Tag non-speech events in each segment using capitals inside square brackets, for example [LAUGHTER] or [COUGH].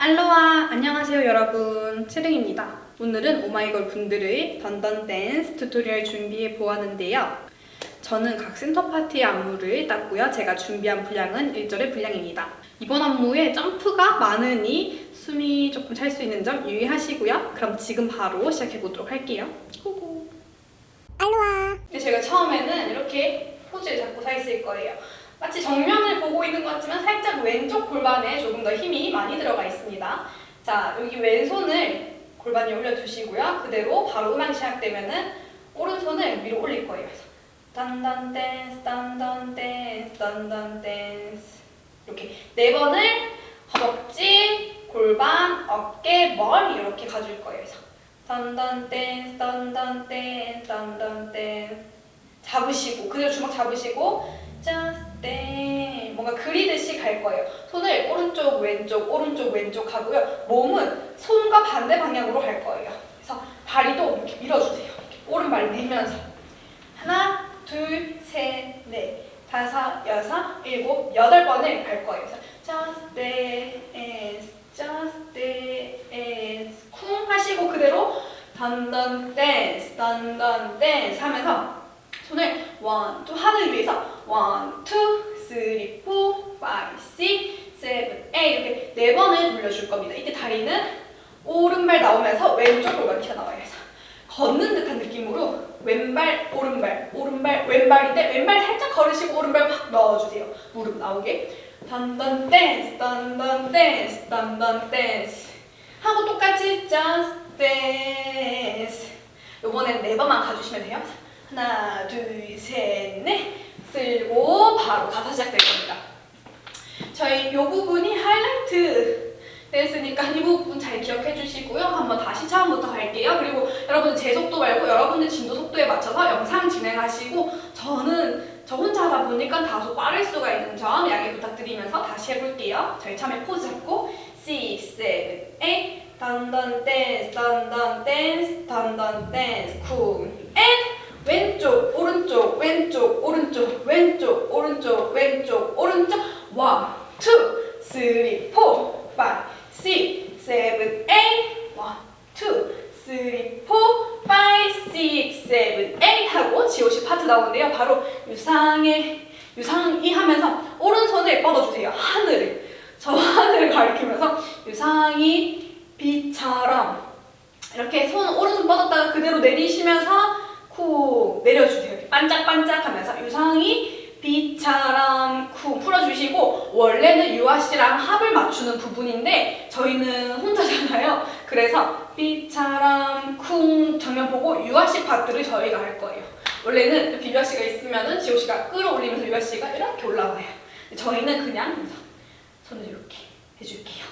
알로하 안녕하세요 여러분. 채령입니다. 오늘은 오마이걸 분들의 던던 댄스 튜토리얼 준비해 보았는데요. 저는 각 센터 파트의 안무를 땄고요. 제가 준비한 분량은 1절의 분량입니다. 이번 안무에 점프가 많으니 숨이 조금 찰 수 있는 점 유의하시고요. 그럼 지금 바로 시작해 보도록 할게요. 고고 알로하. 제가 처음에는 이렇게 포즈를 잡고 서 있을 거예요 마치 정면을 보고 있는 것 같지만 살짝 왼쪽 골반에 조금 더 힘이 많이 들어가 있습니다. 자, 여기 왼손을 골반 위에 올려주시고요. 그대로 바로 음악 시작되면은 오른손을 위로 올릴 거예요. 딴딴 댄스, 딴딴 댄스, 딴딴 댄스 이렇게 네 번을 허벅지, 골반, 어깨, 머리 이렇게 가줄 거예요. 딴딴 댄스, 딴딴 댄스, 딴딴 댄스 잡으시고 그대로 주먹 잡으시고 just dance 뭔가 그리듯이 갈 거예요. 손을 오른쪽 왼쪽 오른쪽 왼쪽 하고요. 몸은 손과 반대 방향으로 할 거예요. 그래서 다리도 이렇게 밀어주세요. 이렇게 오른발 밀면서 하나 둘 셋 넷 다섯 여섯 일곱 여덟 번을 갈 거예요. 그래서 just dance just dance 쿵 하시고 그대로 던던 댄스 던던 댄스 하면서 손을 원, 투 하늘 위에서 원, 투, 쓰리, 포, 파이브, 식, 세븐, 에잇 이렇게 네 번을 돌려줄 겁니다. 이때 다리는 오른발 나오면서 왼쪽 골반 튀어나와요. 그래서 걷는 듯한 느낌으로 왼발, 오른발, 오른발, 왼발인데 왼발 살짝 걸으시고 오른발 확 넣어주세요. 무릎 나오게. 던던 댄스, 던던 댄스, 던던 댄스 하고 똑같이 just dance 요번엔 네 번만 가주시면 돼요. 하나, 둘, 셋, 넷. 바로 가사 시작될 겁니다. 저희 요 부분이 하이라이트 댄스니까 이 부분 잘 기억해 주시고요. 한번 다시 처음부터 갈게요. 그리고 여러분 제 속도 말고 여러분의 진도 속도에 맞춰서 영상 진행하시고 저는 저 혼자 하다 보니까 다소 빠를 수가 있는 점 양해 부탁드리면서 다시 해볼게요. 저희 처음에 포즈 잡고 6, 7, 8 던던 댄스 던던 댄스 던던 댄스 쿵 and 왼쪽 오른쪽 왼쪽 오른쪽 왼쪽 오른쪽 왼쪽 오른쪽 원, 투, 쓰리, 포, 파이, 식, 세븐, 에잇 원, 투, 쓰리, 포, 파이, 식, 세븐, 에잇 하고 지오시 파트 나오는데요. 바로 유상의 유상이 하면서 오른손을 뻗어주세요. 하늘을 저 하늘을 가리키면서 유상이 비처럼 이렇게 손 오른손 뻗었다가 그대로 내리시면서 쿵 내려주세요. 반짝반짝하면서 유상이 비처럼 쿵 풀어주시고 원래는 유아 씨랑 합을 맞추는 부분인데 저희는 혼자잖아요. 그래서 비처럼 쿵 정면 보고 유아 씨 파트를 저희가 할 거예요. 원래는 이렇게 유아 씨가 있으면은 지호 씨가 끌어올리면서 유아 씨가 이렇게 올라와요. 저희는 그냥 손을 이렇게 해줄게요.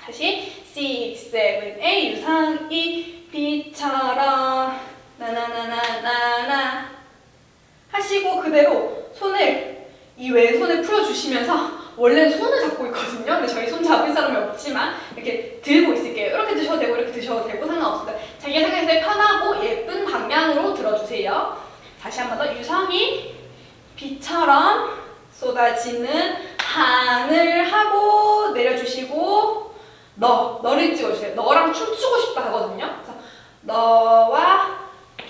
다시 6, 7, 8 유상이 비처럼 나나나나나나 하시고 그대로 손을 이 왼손에 풀어주시면서 원래는 손을 잡고 있거든요. 근데 저희 손 잡을 사람이 없지만 이렇게 들고 있을게요. 이렇게 드셔도 되고 이렇게 드셔도 되고 상관없습니다. 자기가 생각했을 때 편하고 예쁜 방향으로 들어주세요. 다시 한 번 더 유성이 비처럼 쏟아지는 하늘 하고 내려주시고 너, 너를 찍어주세요. 너랑 춤추고 싶다 하거든요. 그래서 너와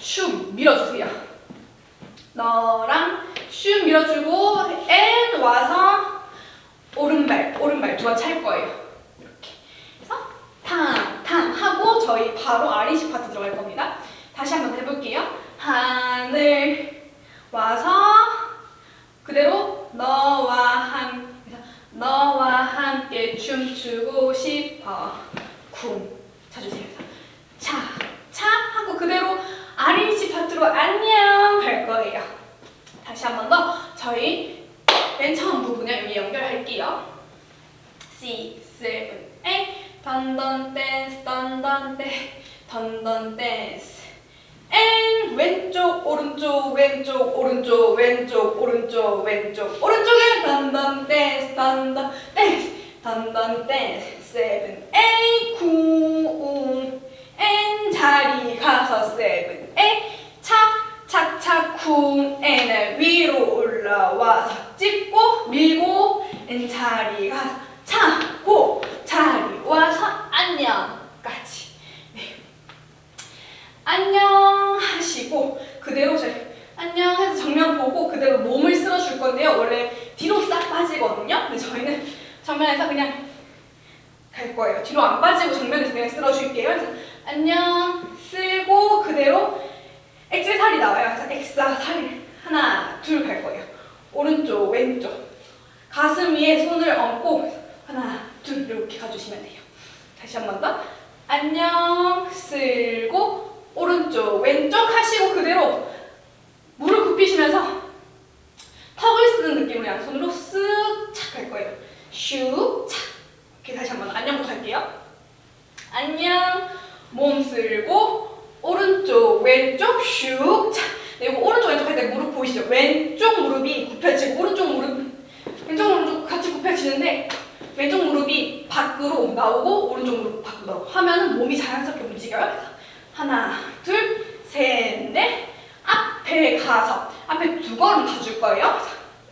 춤 밀어주세요. 너랑 춤 밀어주고 앤 와서 오른발 오른발 두 번 찰 거예요. 이렇게 해서 탕탕 하고 저희 바로 아리시 파트 들어갈 겁니다. 다시 한번 해볼게요. 하늘 와서 그대로 너와 함 그래서 너와 함께 춤추고 싶어 쿵 쳐주세요. 차, 차 하고 그대로 아리시 파트로 안녕 갈 거예요. 다시 한 번 더 저희 맨 처음 부분을 연결할게요. 6, 7, 8 던던 댄스 던던 댄스 던던 댄스. 앤 왼쪽 오른쪽 왼쪽 오른쪽 왼쪽 오른쪽 왼쪽. 오른쪽에 던던 댄스 던던 댄스. 던던 댄스. 세븐 에이 쿵앤 자리 가서 세븐 에이 착착 착 쿵 앤을 위로 올라와서 찍고 밀고 앤 네, 자리 가서 차고 자리 와서 안녕까지. 네. 안녕 하시고 그대로 저 안녕 해서 정면 보고 그대로 몸을 쓸어줄 건데요. 원래 뒤로 싹 빠지거든요. 근데 저희는 정면에서 그냥 갈 거예요. 뒤로 안 빠지고 정면에서 그냥 쓸어줄게요. 안녕 쓸고 그대로 엑셀 살이 나와요. 엑셀 살이 하나 둘 갈 거예요. 오른쪽 왼쪽. 가슴 위에 손을 얹고 하나 둘 이렇게 가주시면 돼요. 다시 한 번 더. 안녕 쓸고 오른쪽 왼쪽 하시고 그대로 무릎 굽히시면서 턱을 쓰는 느낌으로 양손으로 쓱 착 할 거예요. 슉, 착. 이렇게 다시 한번 안녕부터 할게요. 안녕. 몸 쓸고 오른쪽 왼쪽 슉, 착. 네, 이거 오른쪽 왼쪽 할 때 무릎 보이시죠? 왼쪽 무릎이 굽혀지고 오른쪽 무릎 왼쪽 무릎 같이 굽혀지는데 왼쪽 무릎이 밖으로 나오고 오른쪽 무릎 밖으로 나오고 하면은 몸이 자연스럽게 움직여요. 하나, 둘, 셋, 넷. 앞에 가서 앞에 두 걸음 가줄 거예요.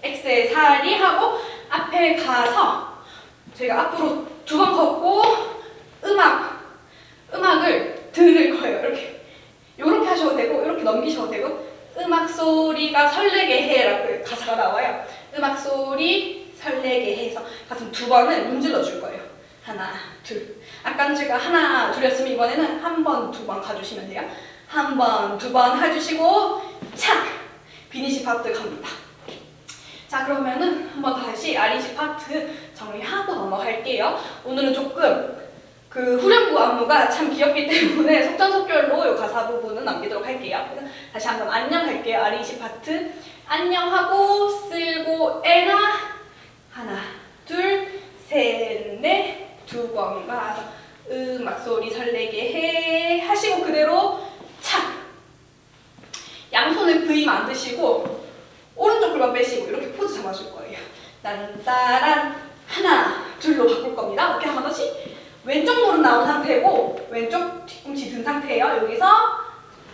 X의 살이 하고 앞에 가서 저희가 앞으로 두 번 걷고 음악 음악을 들을 거예요. 이렇게 이렇게 하셔도 되고 이렇게 넘기셔도 되고 음악 소리가 설레게 해라고 가사가 나와요. 음악 소리 설레게 해서 가슴 두 번을 문질러 줄 거예요. 하나, 둘. 아까는 제가 하나, 둘이었으면 이번에는 한 번, 두 번 가주시면 돼요. 한 번, 두 번 해주시고 착! 비니시 파트 갑니다. 자 그러면은 한번 다시 아리시 파트 정리하고 넘어갈게요. 오늘은 조금 그 후렴구 안무가 참 귀엽기 때문에 [LAUGHS] 속전속결로 이 가사 부분은 남기도록 할게요. 다시 한번 안녕 할게요. 아리시 파트 안녕하고 쓸고 에나 하나 둘 셋 넷 두 번 가서 음악 소리 설레게 해 하시고 그대로 착 양손을 V 만드시고 오른쪽 골반 빼시고 이렇게 포즈 잡아줄 거예요. 딴따란 하나 둘로 바꿀 겁니다. 이렇게 한번 더씩 왼쪽 무릎 나온 상태고 왼쪽 뒤꿈치 든 상태예요. 여기서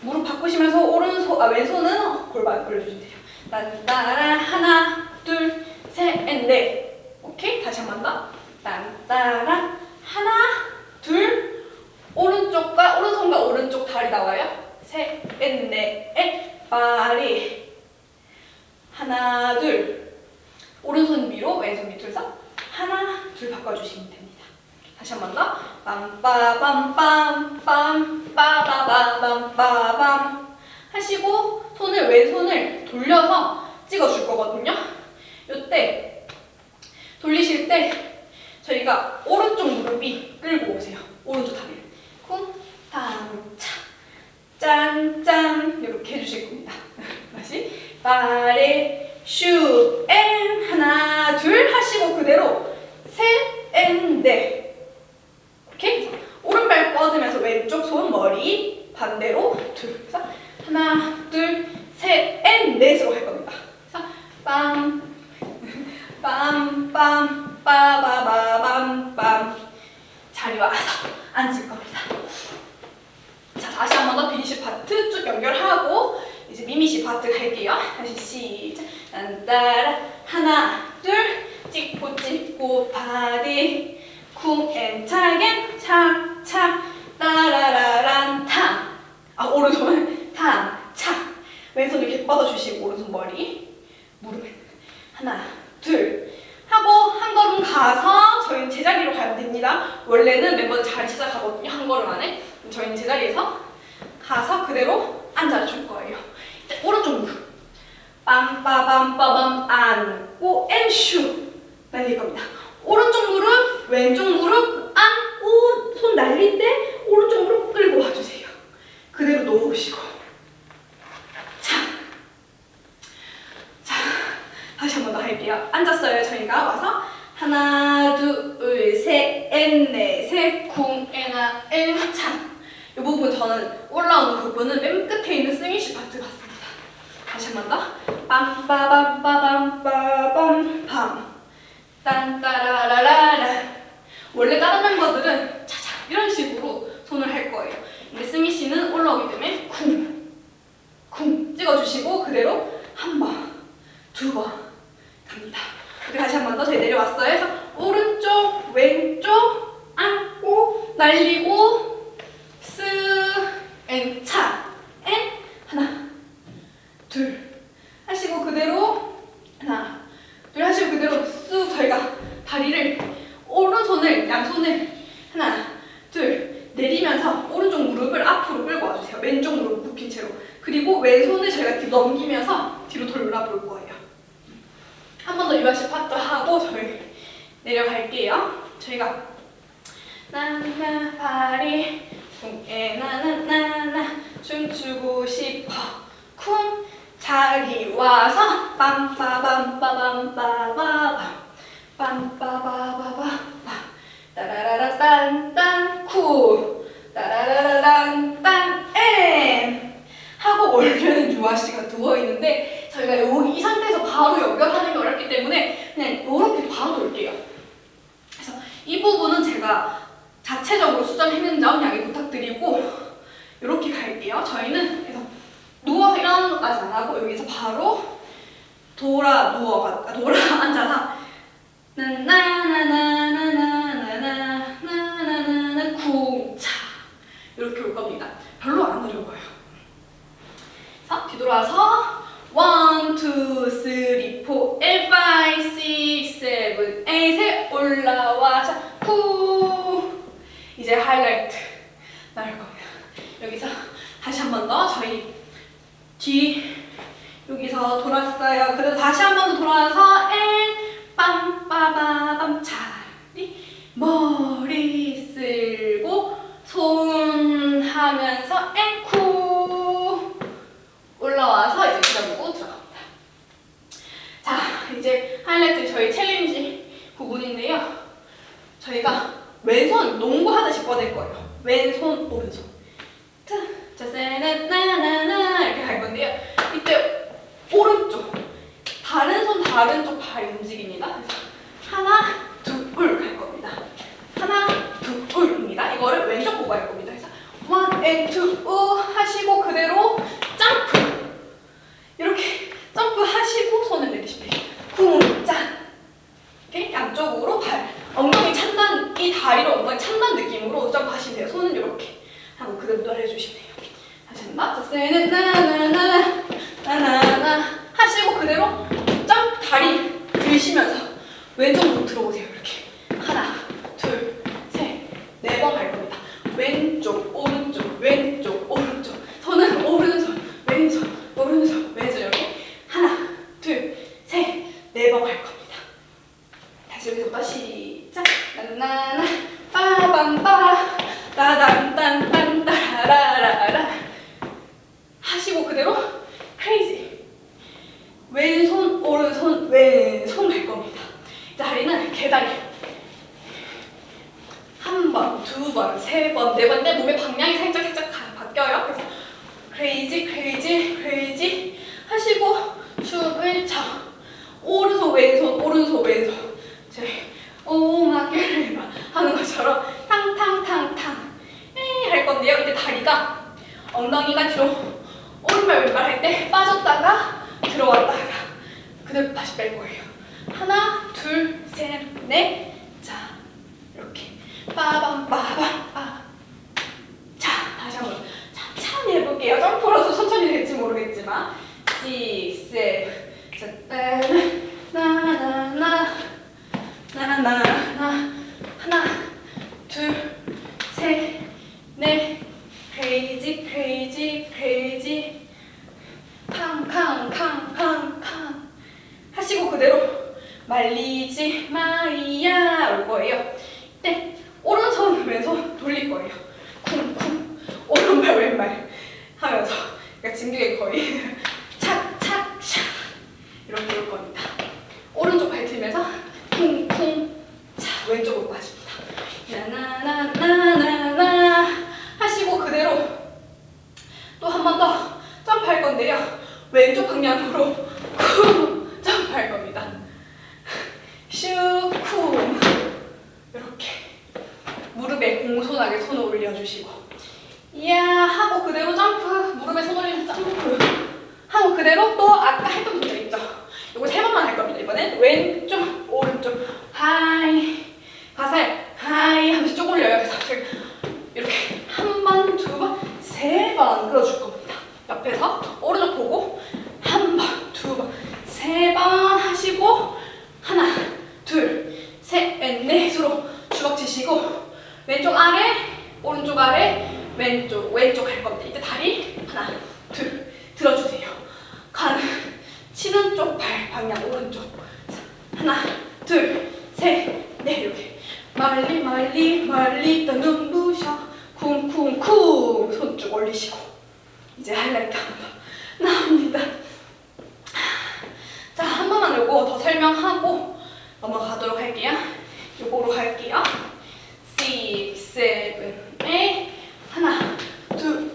무릎 바꾸시면서 오른손 아 왼손은 골반 올려주시면 돼요. 딴따란 하나 둘 셋 넷 오케이 다시 한 번 더. 딴따란 하나 둘 오른쪽과 오른손과 오른쪽 다리 나와요. 셋넷넷 발이 하나 둘 오른손 위로 왼손 밑으로 하나 둘 바꿔주시면 됩니다. 다시 한 번 더. 빰빠밤빰빰 빠바바밤빠밤 하시고 손을 왼손을 돌려서 찍어줄 거거든요. 이때 돌리실 때 저희가 오른쪽 무릎이 끌고 오세요. 오른쪽 다리를 쿵 탕 차. 짠 짠. 이렇게 해주실 겁니다. [LAUGHS] 다시. 발에 슈, 앤. 하나 둘 하시고 그대로 셋, 앤, 넷 이렇게 오른발 뻗으면서 왼쪽 손 머리 반대로 둘 그래서 하나 둘 셋, 앤, 넷으로 할 겁니다. 그래서 빰, 빰, 빰, 빠바바밤, 빰 자리 와서 앉을 겁니다. 자 다시 한 번 더 비니시 파트 쭉 연결하고 이제 미미시 파트 갈게요. 다시 시작. 딴따라 하나 둘 찍고 찍고 바디 쿵앤 차겐 착착 따라라란 탕. 아 오른손은 탕착 왼손 이렇게 뻗어주시고 오른손 머리 무릎 하나 둘 하고 한 걸음 가서 저희는 제자리로 가면 됩니다. 원래는 멤버들 자리 찾아가거든요. 한 걸음 안에. 저희는 제자리에서 가서 그대로 앉아줄 거예요. 이제 오른쪽 무릎. 빰빠밤빠밤 안고 앤슈 날릴 겁니다. 오른쪽 무릎, 왼쪽 무릎 안고 손 날릴 때 오른쪽 무릎 끌고 와주세요. 그대로 놓으시고 자, 자 다시 한 번 더 할게요. 앉았어요. 저희가 와서 하나, 둘, 셋, 엔, 넷, 셋, 쿵, 에나, 엔, 참. 이 부분 저는 올라오는 부분은 맨 끝에 있는 스윙시 파트 같습니다. 다시 한 번 더. 빰빠밤빠밤빠밤 빰. 딴따라라라라. 원래 다른 멤버들은 차차 이런 식으로 손을 할 거예요. 근데 승희 씨는 올라오기 때문에 쿵, 쿵 찍어주시고 그대로 한 번, 두 번 갑니다. 그리고 다시 한 번 더 저희 내려왔어요. 해서 오른쪽, 왼쪽, 안고, 날리고, 스, 앤, 차, 앤, 하나, 둘 하시고 그대로 하나, 둘 하시고 그대로 쑥 저희가 다리를 오른손을 양손을 하나, 둘 내리면서 오른쪽 무릎을 앞으로 끌고 와주세요. 왼쪽 무릎 굽힌 채로 그리고 왼손을 저희가 뒤로 넘기면서 뒤로 돌아볼 거예요. 한 번 더 유아씨 파트 하고 저희 내려갈게요. 저희가 나나 파리 에 나나나나 춤추고 싶어. 쿵. 자기 와서 빰빠밤빠밤빠바밤. 빰빠바바바. 따라라라 딴딴. 쿵. 손 오른손 짜자세는 나나나 이렇게 갈 건데요. 이때 오른쪽 다른 손 다른 쪽발 움직입니다. 하나 둘 갈 겁니다. 하나 둘입니다. 이거를 왼쪽 보고 할 겁니다. 그래서 원 앤투우 하시고 그대로 점프 이렇게 점프 하시고 손을 내리십니다. 구짠 이렇게 양쪽으로 발 엉덩이 찬단, 이 다리로 엉덩이 찬단 느낌으로 점프하시면 돼요. 손은 이렇게 하고 그대로 따라 해주시면 돼요. 다시 한 번. 자, 쌤은 나나나나, 나나나 하시고 그대로 점 다리 들시면서 왼쪽으로 들어오세요. 크레이지 크레이지 크레이지 하시고 춤을 차. 오른손 왼손 오른손 왼손. 만나. 왼쪽 방향으로. 네 손으로 주먹 치시고 왼쪽 아래 오른쪽 아래 왼쪽 왼쪽 할 겁니다. 이때 다리 하나 둘 들어주세요. 가는 치는 쪽 발 방향 오른쪽 하나 둘 셋넷 이렇게 멀리 멀리 멀리 떠는 부셔 쿵쿵쿵 손 쭉 올리시고 이제 하이라이트 한 번 나옵니다. 자 한 번만 열고 더 설명하고 넘어가도록 할게요. 요거로 갈게요. 6, 7, 8 하나, 둘,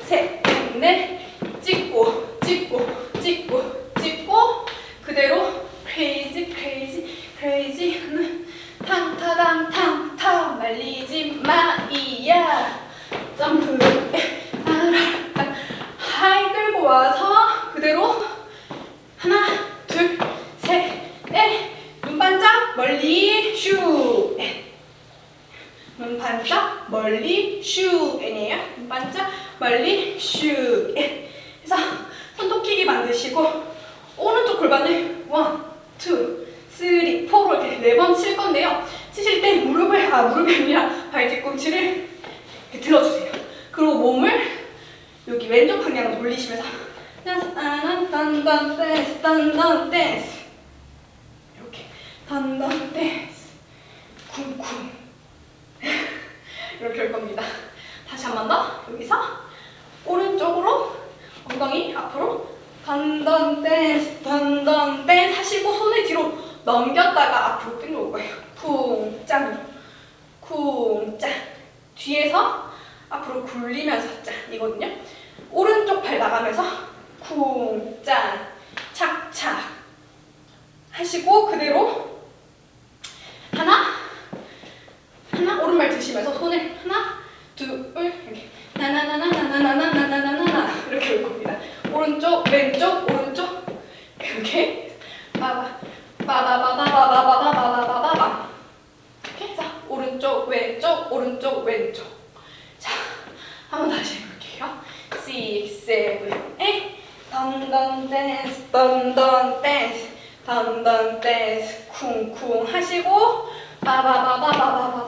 셋, 넷 찍고 찍고 찍고 찍고 그대로 crazy crazy crazy 하는 탕타당탕타 말리지 마이야 점프 따라 하이 끌고 와서 그대로 하나 둘셋넷 눈반짝 멀리 슈 눈반짝 멀리 슈 N이에요 눈반짝 멀리 슈 N 그래서 손톱끼기 만드시고 오른쪽 골반을 원, 투, 쓰리, 포로 이렇게 네 번 칠 건데요. 치실 때 무릎을 아 무릎이 아니라 발 뒤꿈치를 들어주세요. 그리고 몸을 여기 왼쪽 방향으로 돌리시면서 딴딴 댄스 딴딴 댄스 이렇게 딴딴 댄스 쿵쿵 이렇게 할 겁니다. 다시 한 번 더 여기서 오른쪽으로 엉덩이 앞으로 단단 댄스 단단 댄스 하시고 손을 뒤로 넘겼다가 앞으로 끌어올 거예요. 쿵 짱 쿵짱 뒤에서 앞으로 굴리면서 짠이거든요. 오른쪽 발 나가면서 쿵짱 착착. 하시고 그대로 하나 하나 오른발 드시면서 손을 하나 둘 이렇게. 나나나나나나나나나나나 이렇게 올 겁니다. 오른쪽 왼쪽 오른쪽. 이렇게. 빠바 해서 오른쪽 왼쪽 오른쪽 왼쪽. 자 한번 다시 해볼게요. 6, 7, 8 던던 댄스 던던 댄스 던던 댄스 쿵쿵 하시고 바바바바바바바.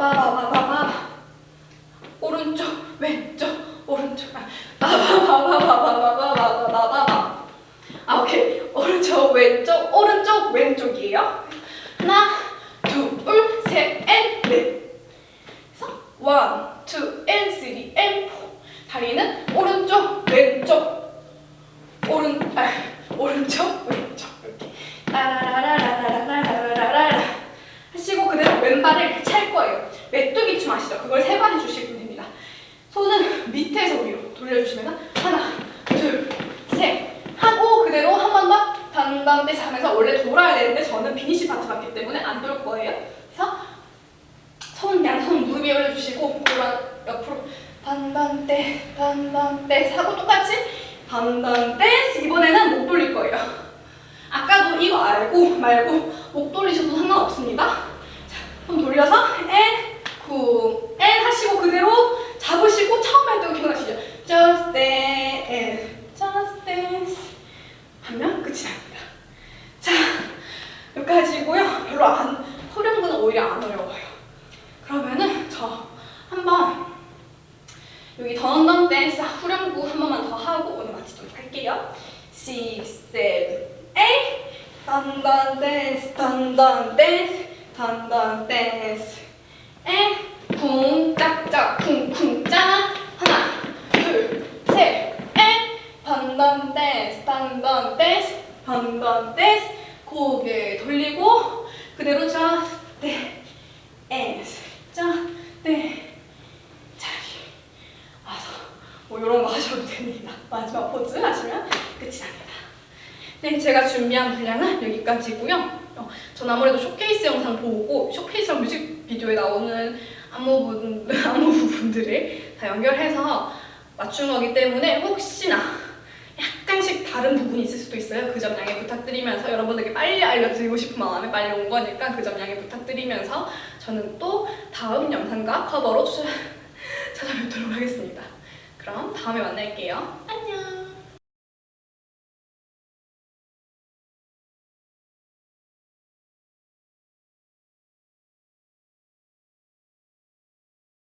더 단단대 하면서 원래 돌아야 되는데 저는 비니시 파트 같기 때문에 안 돌 거예요. 그래서 손 양손 무릎 위에 올려주시고 골반 옆으로 단단대 단단대 하고 똑같이 단단대 이번에는 목 돌릴 거예요. 아까도 이거 알고 말고 목 돌리셔도 상관없습니다. 자, 손 돌려서 앤, 쿵, 앤 하시고 그대로 잡으시고 처음에 했던 거 기억나시죠? Just dance, just dance 하면 끝이. 자, 여기까지고요. 별로 안, 후렴구는 오히려 안 어려워요. 그러면은 저 한번 여기 던던 댄스 후렴구 한 번만 더 하고 오늘 마치도록 할게요. 6, 7, 8 던던 댄스 던던 댄스 던던 댄스 쿵 짝짝 쿵쿵 짜 하나 둘셋넷 던던 댄스 던던 댄스 던던 댄스 고개 돌리고 그대로 자 네. 댄스 네. 자리 와서 뭐 이런 거 하셔도 됩니다. 마지막 포즈 하시면 끝이 납니다. 네, 제가 준비한 분량은 여기까지고요. 어, 전 아무래도 쇼케이스 영상 보고 쇼케이스랑 뮤직비디오에 나오는 안무분, [LAUGHS] 안무 부분들을 다 연결해서 맞춘 거기 때문에 혹시나 약간씩 다른 부분이 있을 수도 있어요. 그 점 양해 부탁드리면서 여러분들께 빨리 알려드리고 싶은 마음에 빨리 온 거니까 그 점 양해 부탁드리면서 저는 또 다음 영상과 커버로 찾아- [LAUGHS] 찾아뵙도록 하겠습니다. 그럼 다음에 만날게요. 안녕.